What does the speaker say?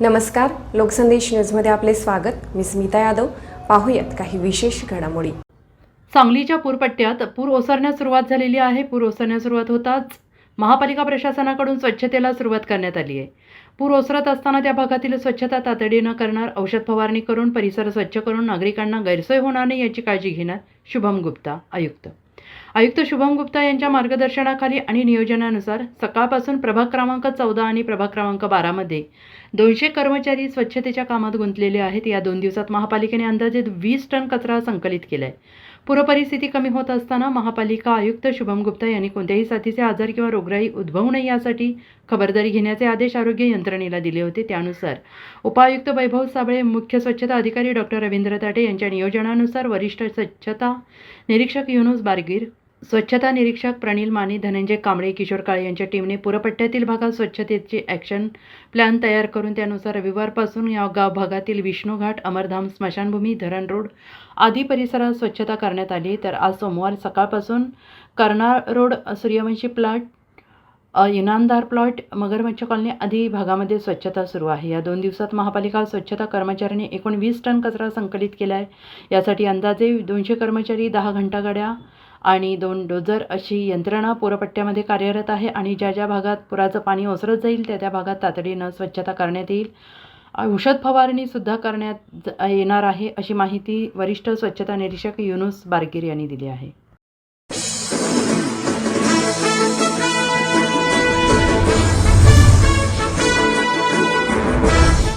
नमस्कार लोकसंदेश न्यूजमध्ये आपले स्वागत. मी स्मिता यादव. पाहूयात काही विशेष घडामोडी. सांगलीच्या पूरपट्ट्यात पूर ओसरण्यास सुरुवात झालेली आहे. पूर ओसरण्यास सुरुवात होताच महापालिका प्रशासनाकडून स्वच्छतेला सुरुवात करण्यात आली आहे. पूर ओसरत असताना त्या भागातील स्वच्छता तातडीनं करणार औषध फवारणी करून परिसर स्वच्छ करून नागरिकांना गैरसोय होणार नाही याची काळजी घेणार शुभम गुप्ता आयुक्त. आयुक्त शुभम गुप्ता यांच्या मार्गदर्शनाखाली आणि नियोजनानुसार सकाळपासून प्रभाग क्रमांक चौदा आणि प्रभाग क्रमांक बारामध्ये दोनशे कर्मचारी स्वच्छतेच्या कामात गुंतलेले आहेत. या दोन दिवसात महापालिकेने अंदाजे वीस टन कचरा संकलित केला आहे पूरपरिस्थिती कमी होत असताना महापालिका आयुक्त शुभम गुप्ता यांनी कोणत्याही साथीचे आजार किंवा रोगराई उद्भवू नये यासाठी खबरदारी घेण्याचे आदेश आरोग्य यंत्रणेला दिले होते. त्यानुसार उपायुक्त वैभव साबळे मुख्य स्वच्छता अधिकारी डॉक्टर रवींद्र ताटे यांच्या नियोजनानुसार वरिष्ठ स्वच्छता निरीक्षक युनुस बारगीर स्वच्छता निरीक्षक प्रणील माने धनंजय कांबळे किशोर काळे यांच्या टीमने पुरपट्ट्यातील भागात स्वच्छतेची ॲक्शन प्लॅन तयार करून त्यानुसार रविवारपासून या गाव भागातील विष्णूघाट अमरधाम स्मशानभूमी धरण रोड आदी परिसरात स्वच्छता करण्यात आली. तर आज सोमवार सकाळपासून Karnal road Suryavanshi plot Inamdar plot मगरमच्छ कॉलनी आदी भागामध्ये स्वच्छता सुरू आहे. या दोन दिवसात महापालिका स्वच्छता कर्मचाऱ्यांनी एकूण वीस टन कचरा संकलित केला आहे यासाठी अंदाजे दोनशे कर्मचारी दहा घंटागाड्या आणि दोन डोजर अशी यंत्रणा पूरपट्ट्यामध्ये कार्यरत आहे आणि ज्या ज्या भागात पुराचं पाणी ओसरत जाईल त्या त्या भागात तातडीनं स्वच्छता करण्यात येईल. औषध फवारणीसुद्धा करण्यात येणार आहे अशी माहिती वरिष्ठ स्वच्छता निरीक्षक युनुस बारगीर यांनी दिली आहे.